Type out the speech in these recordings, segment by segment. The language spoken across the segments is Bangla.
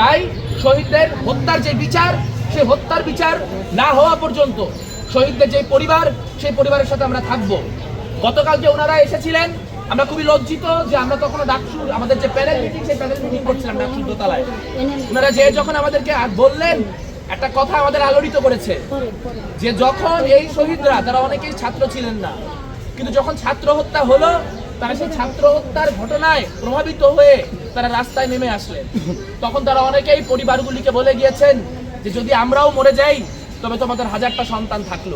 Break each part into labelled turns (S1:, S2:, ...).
S1: তাই শহীদদের হত্যার যে বিচার সেই হত্যার বিচার না হওয়া পর্যন্ত শহীদদের যে পরিবার, সেই পরিবারের সাথে আমরা থাকব। গতকাল যে ওনারা এসেছিলেন, আমরা খুবই লজ্জিত যে আমরা তখন ডাকসু, আমাদের যে প্যানেল মিটিং সেই প্যানেল মিটিং করছিলাম ডাকসু দোতলায়। ওনারা যে যখন আমাদেরকে বললেন, একটা কথা আমাদের আলোড়িত করেছে, যে যখন এই শহীদরা, তারা অনেকেই ছাত্র ছিলেন না, কিন্তু যখন ছাত্র হত্যা হলো, তারা সেই ছাত্র হত্যার ঘটনায় প্রভাবিত হয়ে তারা রাস্তায় নেমে আসলেন। তখন তারা অনেকেই পরিবারগুলিকে বলে গিয়েছেন যে, যদি আমরাও মরে যাই, তবে তোমাদের হাজারটা সন্তান থাকল।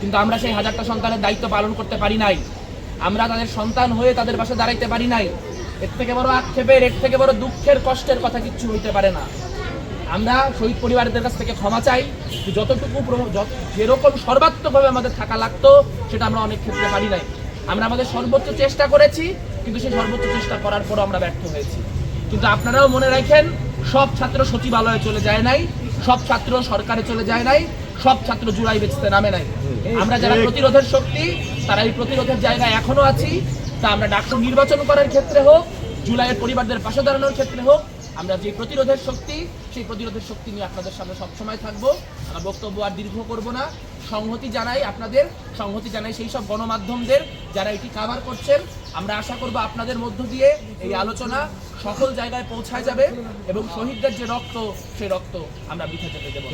S1: কিন্তু আমরা সেই হাজারটা সন্তানের দায়িত্ব পালন করতে পারি নাই। আমরা তাদের সন্তান হয়ে তাদের পাশে দাঁড়াইতে পারি নাই। এর থেকে বড় আক্ষেপের, এর থেকে বড় দুঃখের, কষ্টের কথা কিচ্ছু হইতে পারে না। আমরা শহীদ পরিবারদের কাছ থেকে ক্ষমা চাই। যতটুকু যেরকম সর্বাত্মকভাবে আমাদের থাকা লাগতো, সেটা আমরা অনেক ক্ষেত্রে পারি নাই। আমরা আমাদের সর্বোচ্চ চেষ্টা করেছি কিন্তু সেই সর্বোচ্চ চেষ্টা করার পরও আমরা ব্যর্থ হয়েছি। কিন্তু আপনারাও মনে রাখেন, সব ছাত্র সচিবালয়ে চলে যায় নাই, সব ছাত্র সরকারে চলে যায় নাই, সব ছাত্র জুলাই বেচতে নামে নাই। আমরা যারা প্রতিরোধের শক্তি, তারা এই প্রতিরোধের জায়গায় এখনও আছি। তা আমরা ডাক্তার নির্বাচন করার ক্ষেত্রে হোক, জুলাইয়ের পরিবারদের পাশে দাঁড়ানোর ক্ষেত্রে হোক, আমরা যে প্রতিরোধের শক্তি, সেই প্রতিরোধের শক্তি নিয়ে আপনাদের সামনে সবসময় থাকব। আমরা বক্তব্য আর দীর্ঘ করব না। সংহতি জানাই আপনাদের, সংহতি জানাই সেই সব গণমাধ্যমদের যারা এটি কাভার করছেন। আমরা আশা করব আপনাদের মধ্য দিয়ে এই আলোচনা সকল জায়গায় পৌঁছায় যাবে এবং শহীদদের যে রক্ত সেই রক্ত আমরা বৃথা যেতে দেবো।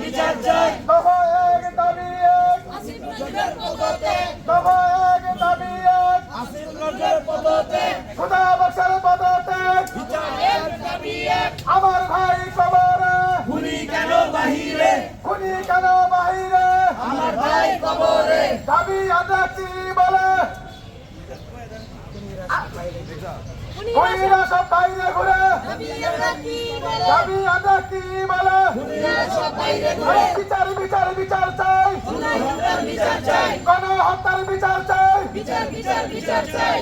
S2: বিচার চাই। দফা এক দাবি এক। দফা এক দাবি এক। খোদা বক্সের পদত্যাগ আমার ভাই দাবি আদাচি বলে। কইরা সব বাইরে ঘুরে? দাবি আদাচি বলে। বিচার বিচার
S3: বিচার চাই।
S2: গণহত্যার বিচার চাই।
S3: বিচার বিচার বিচার চাই।